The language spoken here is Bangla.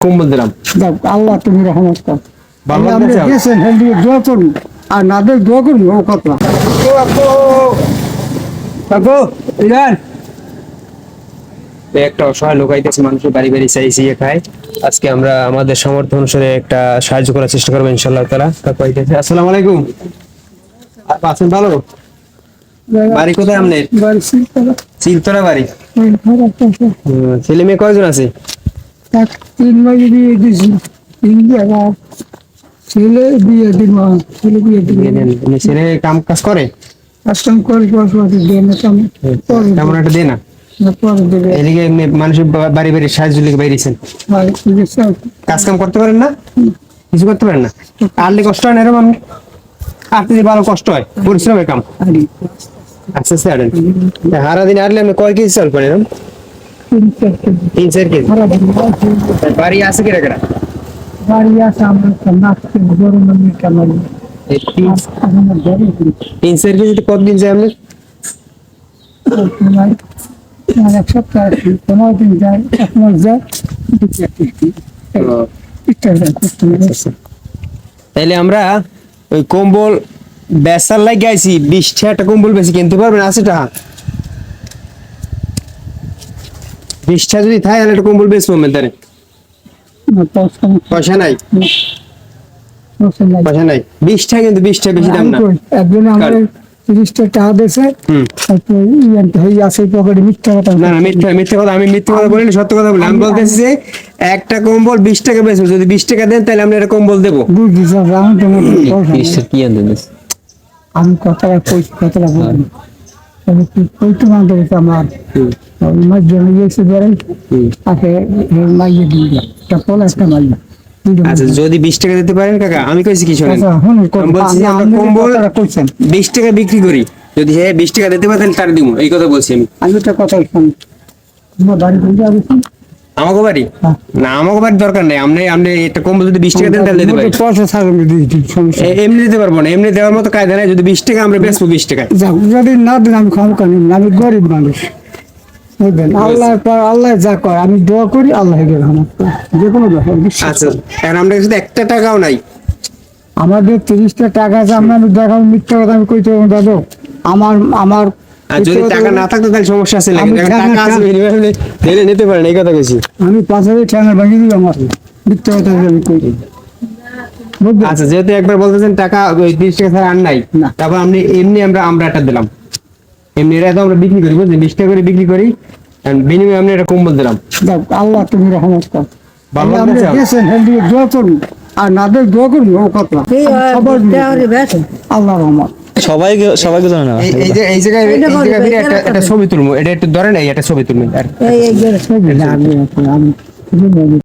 কম্বল দিলাম। যাক আল্লাহ তুমি রহমত কর। ভালো আপনি লাগতেছে? গেছেন হেলদি দোয়া করুন। আর না দিয়ে দোয়া করুন ও কথা। কাকু ইরান। একটা অসহায় লোক আইতেছে মানুষের বাড়ি বাড়ি খায়। আজকে আমরা আমাদের সামর্থ্য অনুসারে একটা সাহায্য করার চেষ্টা করব ইনশাল্লাহ তালা কাকু আইতেছে আসসালামু আলাইকুম। আছেন ভালো? বাড়ি কোথায় আপনার? চিলতলা বাড়ি। খারাপ কথা হুম, ছেলে মেয়ে কয়জন আছে? এক বিয়ে দিয়েছি। ছেলে বিয়ে দিব ছেলে বিয়ে দিবে মানে ছেলে কাম কাজ করে? করে বসবাস দিয়ে না তেমন একটা না? এদিকে মানুষের বাড়ি বাড়ি সাহায্য লিখে বাইরেছেন? কাজ কাম করতে পারেন না? কিছু করতে পারেন না? আরলে কষ্ট হয় না এরকম? আপনি আপনি যে ভালো কষ্ট হয়। পরিশ্রমের কাম। আস্তে আস্তে হারা দিন আরলে আপনি কয় কেজি চাল পারেন এরকম? তিন চার কেজি। বাড়ি আছে কিনা কিনা বাড়ি আছে আমরা নাচতে গরম কেমন তিন আমার ঘরে তিন চার কেজিতে কতদিন যায় আপনার? তোমার এক সপ্তাহ পনেরো দিন যায় এক মাস যায়। ইচ্ছা যায় করতে হবে। তাইলে আমরা ওই কম্বল বেসার লাগে আইছি বিশটা একটা কম্বল বেশি কিনতে পারবেন আছে টাকা বিশটা যদি থাকে তাহলে একটা কম্বল আমি তারে। পয়সা নাই? পয়সা নাই। বিশটা কিন্তু বিশটা বেশি দাম না। আমার তিরিশটা টাকা দিয়েছে মিথ্যা কথা না না মিথ্যা মিথ্যা কথা আমি মিথ্যা কথা বলিনি সত্য কথা বলি আমি বলতেছি যে একটা কম্বল বিশ টাকা বেচবো যদি বিশ টাকা দেন তাহলে আমরা একটা কম্বল দেবো। আমি। কি আনতে কথাটা বলি তবে তুই কইতে আমার মাঝ জমি গেছে বেড়াই তাকে মাইয়ে দিয়ে দাও। একটা পোলা একটা মাইয়া আচ্ছা যদি বিশ টাকা দিতে পারেন কাকা আমি কইছি কি শোনেন আচ্ছা, আমি বলছি আমরা কম্বল বিশ টাকা বিক্রি করি। যদি হ্যাঁ বিশ টাকা দিতে পারেন তার দিব এই কথা বলছি আমি। আমি একটা কথা শুনি তোমার বাড়ি আমাকে বাড়ি। না আমাকে বাড়ি দরকার নেই। আপনি আপনি একটা কম্বল যদি বিশ টাকা দেন তাহলে দিতে পারি। পয়সা থাকবে এমনি দিতে পারব না। এমনি দেওয়ার মতো কায়দা নাই। যদি বিশ টাকা আমরা বেচবো বিশ যাক যদি না দেন আমি ক্ষমতা নিব। না, আমি গরিব মানুষ। বুঝলেন? আল্লাহ আল্লাহ যা করে আমি দোয়া করি আল্লাহ যে কোনো আচ্ছা এখন কাছে একটা টাকাও নাই। আমাদের তিরিশটা টাকা আছে আমরা আমি দেখাবো মিথ্যা কথা আমি কইতে দাদু আমার আমার আর যদি টাকা না থাকতো তাহলে সমস্যা আছে দেখেন, টাকা- আছে নিতে পারেন এই কথা কইছি। আমি দিই আমার কথা আমি কই আচ্ছা যেহেতু একবার বলতেছেন টাকা ওই তিরিশ টাকা ছাড়া আর নাই তারপর আপনি এমনি আমরা আমরা একটা দিলাম। এমনি এটা তো আমরা বিক্রি করি বুঝলেন? টাকা করে বিক্রি করি বিনিময়ে আপনি একটা কম্বল দিলাম। আল্লাহ তুমি রহমত কর। ভালো আপনি লাগতেছে? গেছেন হেলদি দোয়া করুন। আর না দিয়ে দোয়া করুন ও কথা। আল্লাহ রহমত। সবাইকে সবাইকে জানে না এই যে এই জায়গায় এই জায়গায় একটা একটা ছবি তুলবো। এটা একটু ধরেন এই একটা ছবি তুলবেন। আর